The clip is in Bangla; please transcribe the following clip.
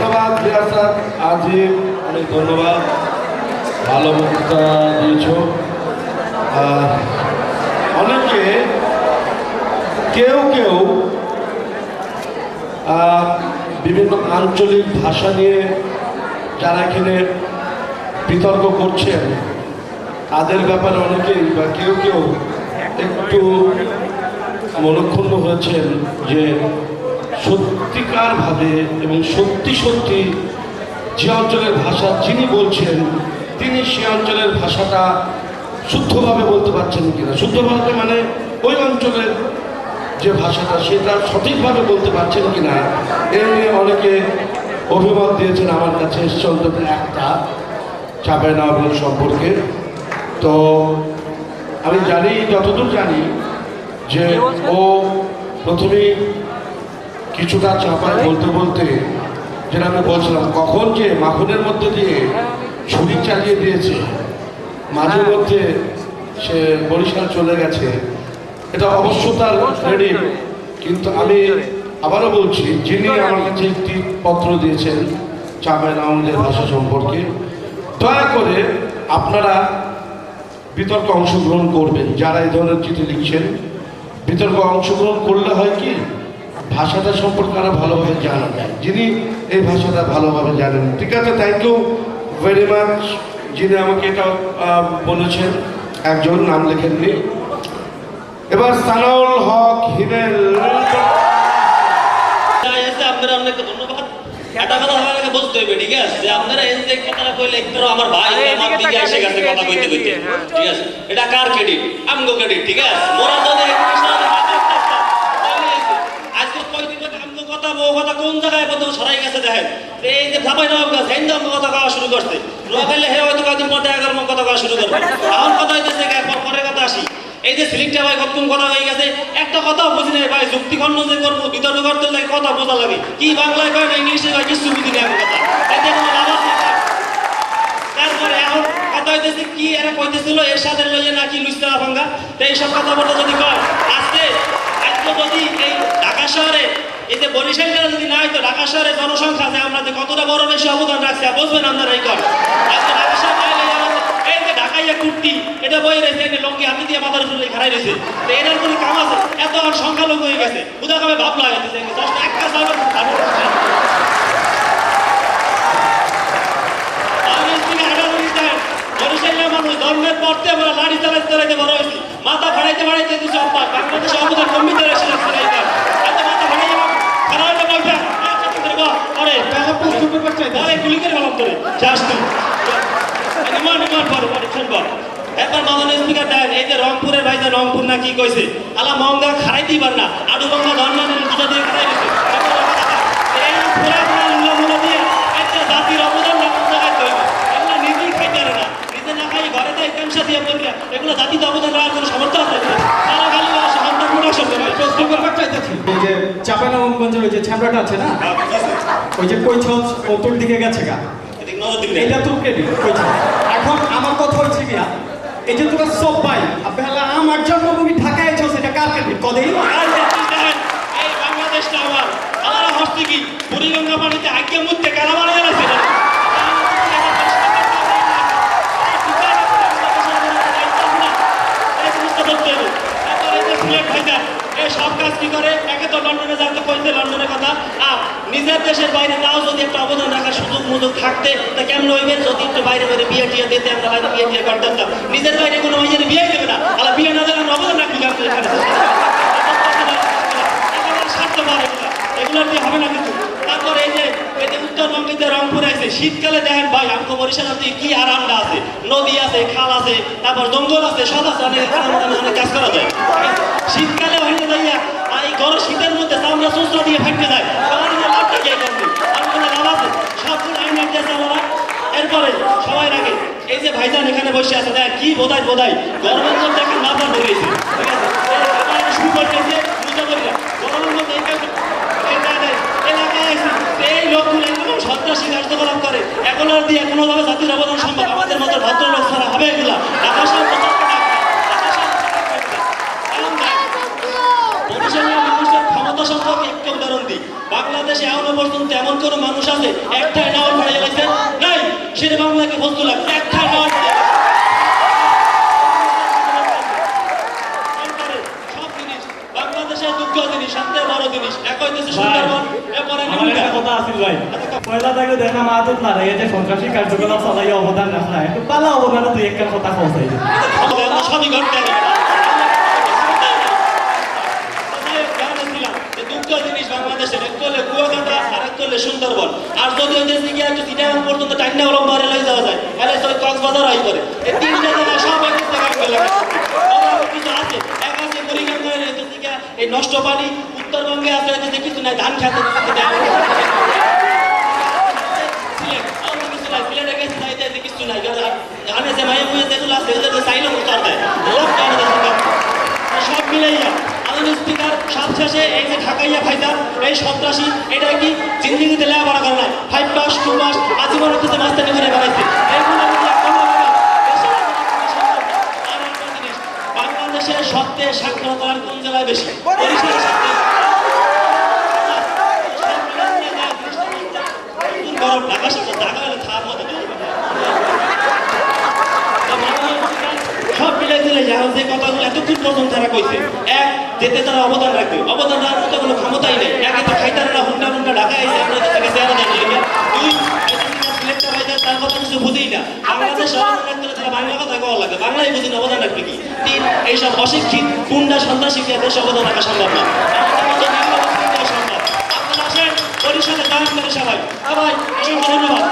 ধন্যবাদ রিয়াসাত আজিব অনেক ধন্যবাদ। ভালো বক্তৃতা দিয়েছ। অনেকে, কেউ কেউ বিভিন্ন আঞ্চলিক ভাষা নিয়ে যারা এখানে বিতর্ক করছেন, তাদের ব্যাপারে অনেকেই বা কেউ কেউ একটু মনক্ষুণ্ণ হয়েছেন যে সত্যিকারভাবে এবং সত্যি সত্যি যে অঞ্চলের ভাষা যিনি বলছেন, তিনি সে অঞ্চলের ভাষাটা শুদ্ধভাবে বলতে পারছেন কিনা। শুদ্ধভাবে মানে ওই অঞ্চলের যে ভাষাটা, সেটা সঠিকভাবে বলতে পারছেন কিনা, এ নিয়ে অনেকে অভিমত দিয়েছেন আমার কাছে, এসছে একটা চাপাই নবাবের সম্পর্কে। তো আমি জানি, যতদূর জানি, যে ও প্রথমেই কিছুটা চাপায় বলতে বলতে যেটা আমি বলছিলাম, কখন যে মাখনের মধ্যে দিয়ে ছুরি চালিয়ে দিয়েছে, মাঝে মধ্যে সে বরিশাল চলে গেছে, এটা অবশ্য তার ক্রেডিট কিন্তু আমি আবারও বলছি, যিনি আমার কাছে একটি পত্র দিয়েছেন চাপাই আমাদের ভাষা সম্পর্কে, দয়া করে আপনারা বিতর্ক অংশগ্রহণ করবেন, যারা এই ধরনের চিঠি লিখছেন। বিতর্ক অংশগ্রহণ করলে হয় কি? ভাষাটা সম্পর্কে আরও ভালোভাবে জানা যায়। যিনি এই ভাষাটা ভালোভাবে জানেন। ঠিক আছে থ্যাংক ইউ ভেরি মাচ যিনি আমাকে এটা বলেছেন একজন নাম লেখেননি। এবার সানাউল হক হিমেল আপনারা অনেককে ধন্যবাদ। একটা কথা বলতে হবে ঠিক আছে? আপনারা এই যে কথাটা কইলে আমার ভাই আমার দিকে এসে গেছে কথা কইতে কইতে। ঠিক আছে? এটা কার ক্রেডিট আমগো ক্রেডিট ঠিক আছে? মোরা যদি সামনে হাত রাখতাম, তাহলে এই যে আজকে কয়দিন ধরে আমগো কথা বউ কথা কোন জায়গায় পর্যন্ত সরাই গেছে দেখেন তো এই যে ভাবাই নবাব গাছ হিন্দু আমগো কথা কওয়া শুরু করছে হে হয়তো কয়দিন পর দেখা গেল কথা কওয়া শুরু করবে। এখন কথা হইতেছে এরপর কথা আসি। এই যে সিলিংটা ভাই কতক্ষণ কথা হয়ে গেছে একটা কথাও বুঝি নাই ভাই যুক্তি যে করব বিতর্ক করতে লাগে কথা বোঝা লাগে। কি বাংলায় কয় না ইংলিশে কয় কিছু বুঝি না কথা। এতে কোনো লাভ আছে? তারপরে এখন কথা হইতেছে কি এরা কইতেছিল এর সাথে লইয়ে নাকি লুইস্তা ভাঙ্গা তো এইসব কথা বলতে যদি কয় আজকে আজকে যদি এই ঢাকা শহরে যে বরিশাল জেলা যদি না হইতো ঢাকা শহরে জনসংখ্যা আমরা যে কতটা বড় বেশি অবদান রাখছি বুঝবেন আপনারা এই কর আজকে ঢাকা শহরে না হইলে আমাদের- এই যে ঢাকাইয়া কুর্তি এটা বই রয়েছে এটা লঙ্গি হাতে দিয়ে মাথার উপরে খারাই রয়েছে। তো এটার কোনো কাম আছে এত আর সংখ্যালঘু হয়ে গেছে উদা কবে ভাব লাগাইতেছে জাস্ট এক কাজ মানুষ ধর্মের পড়তে আমরা লাড়ি চালাইতে চালাইতে বড় হয়েছি। মাথা ফাড়াইতে ফাড়াইতে দিচ্ছে অভ্যাস বাংলাদেশে অবদান কমিতে রয়েছে এত মাথা ফাড়াইতে খারাপ বলবে গুলি করে যাস তুই নিমান নিমান পরে পরে শুনব একবার মাননীয় স্পিকার দেন এই যে রংপুরের ভাই যে রংপুর না কি কইছে? আলা মহঙ্গা খারাই দিবার না আডু গঙ্গা ধর্মের দুটা দিয়ে খারাই দিছে। পুরা পুরা এগুলো পারে জাতিতে অবদান রাখার কোনো সামর্থ্য আছে? তারা খালি সন্তান প্রোডাকশন করে। প্রশ্ন করবার চাইতেছি এই যে চাপানগঞ্জের ওই যে ছ্যামড়াটা আছে না? ওই যে কৈছস উত্তর দিকে গেছে গা। এটা তো ক্রেডিট কৈছস এখন আমার কথা হচ্ছে গিয়া এই যে তোমরা সব পাই আপনি আমার আমার জন্মভূমি ঢাকায় আছো সেটা কার ক্রেডিট কদেই এই বাংলাদেশটা আমার। আমার হস্তে কি? বুড়িগঙ্গা পানিতে আগে মুহূর্তে কারা মারা যাচ্ছে না কাজ কি করে? একে তো লন্ডনে যাতে কইতে লন্ডনের কথা। আর নিজের দেশের বাইরে তাও যদি একটা অবদান রাখার সুযোগ মুযোগ থাকতে, তা কেমন হইবে? যদি একটু বাইরে বাইরে বিয়ে টিয়ে দিতে, আমরা হয়তো বিয়ে টিয়ে করতাম। নিজের বাইরে কোনো মেয়ের বিয়ে দেবে না। আলা বিয়ে না আমরা অবদান রাখবি এগুলো। দিয়ে হবে না কিন্তু তারপরে এই যে, এই রংপুরে আছে, শীতকালে দেখেন ভাই আমকো বরিশাল কি আরামটা আছে? নদী আছে, খাল আছে, তারপর জঙ্গল আছে, সব আছে। অনেক কাজ করা যায়। শীতকালে হইতে যাইয়া এই শীতের মধ্যে চামড়া চুচড়া দিয়ে ফাটতে যায় আমার করবে আর আমরা এখানে বসে আছে দেখ কি বোধাই বোধাই গরমের মধ্যে ধরেছে ঠিক আছে শুরু করতেছে এই লোকগুলো এরকম সন্ত্রাসী কার্যকলাপ করে এগুলো দিয়ে কোনোভাবে জাতির অবদান সম্ভব আমাদের মতো ভদ্রলোক ছাড়া হবে এগুলা ঢাকা শহর প্রচারকে ডাকবে। ঢাকা শহর প্রচার করবে। এখন দেখ, বরিশালের মানুষের ক্ষমতা সম্পর্কে একটু উদাহরণ দিই বাংলাদেশে এখনও পর্যন্ত এমন এমন কোন মানুষ আছে? একটাই নাওয়ার পড়ে গেছে নাই। সেটা বাংলাকে বস্তু লাগছে একটাই নাওয়ার বাংলাদেশের দুঃখ জিনিস সবচেয়ে বড় জিনিস এক হইতেছে সুন্দরবন এরপরে আমার একটা কথা আছিল ভাই। পয়লা থেকে দেখা মা না এই যে সন্ত্রাসী কার্যকলাপ চালাই অবদান রাখা একটু পালা অবদান তুই একটা কথা কওয়াই সবই ঘটতে হবে দুঃখ জিনিস বাংলাদেশের এক করলে কুয়াকাটা করলে সুন্দরবন। আর যদি ওই দেশে গিয়ে একটু সিটাগাং পর্যন্ত টাইনা হলো মারে লই যাওয়া যায়, তাহলে তো কক্সবাজার হয় করে। এই তিনটা জায়গা সব এক জায়গায় করে কিছু আছে। এক আছে কুড়িগ্রাম করে এই নষ্ট পানি উত্তরবঙ্গে আছে কিছু নাই, ধান খেতে সিলেট অন্য কিছু নাই সিলেটে গেছে তাই তাই কিছু নাই গানে যে মায়ে মুয়ে যেগুলো আছে এদের তো চাইলে উত্তর দেয় লোক জানে না সেটা। সব মিলাইয়া আমাদের স্পিকার সবশেষে এই যে এই সন্ত্রাসী এটা কি? জিন্দিগিতে লেয়া লেখাপড়া করে নাই। ফাইভ পাস টু পাস আজীবন হচ্ছে মাস্টারি করে বেড়াইছে। বাংলাদেশের সবচেয়ে সাক্ষরতার কোন জেলায় বেশি গরম ঢাকার সাথে ঢাকা হলে থার মতো সব মিলাই দিলে যে কথাগুলো এতক্ষণ তারা কইছে এক যেতে তারা অবদান রাখবে। অবদান রাখার মতো কোনো ক্ষমতাই নেই। একে তো খাইতারে না হুন্ডা মুন্ডা ঢাকা এসে আমরা তাকে চেয়ারে দেন দুই সিলেক্টর হয়ে যায় তার কথা কিছু বুঝেই না। বাংলাদেশ তারা বাংলা কথা কওয়া লাগে। বাংলাই বুঝি না অবদান রাখবে কি? তিন এইসব অশিক্ষিত গুন্ডা সন্ত্রাসী দেশ অবদান রাখা সম্ভব না। বরিশালে দান করে সবাই। সবাই অসংখ্য ধন্যবাদ।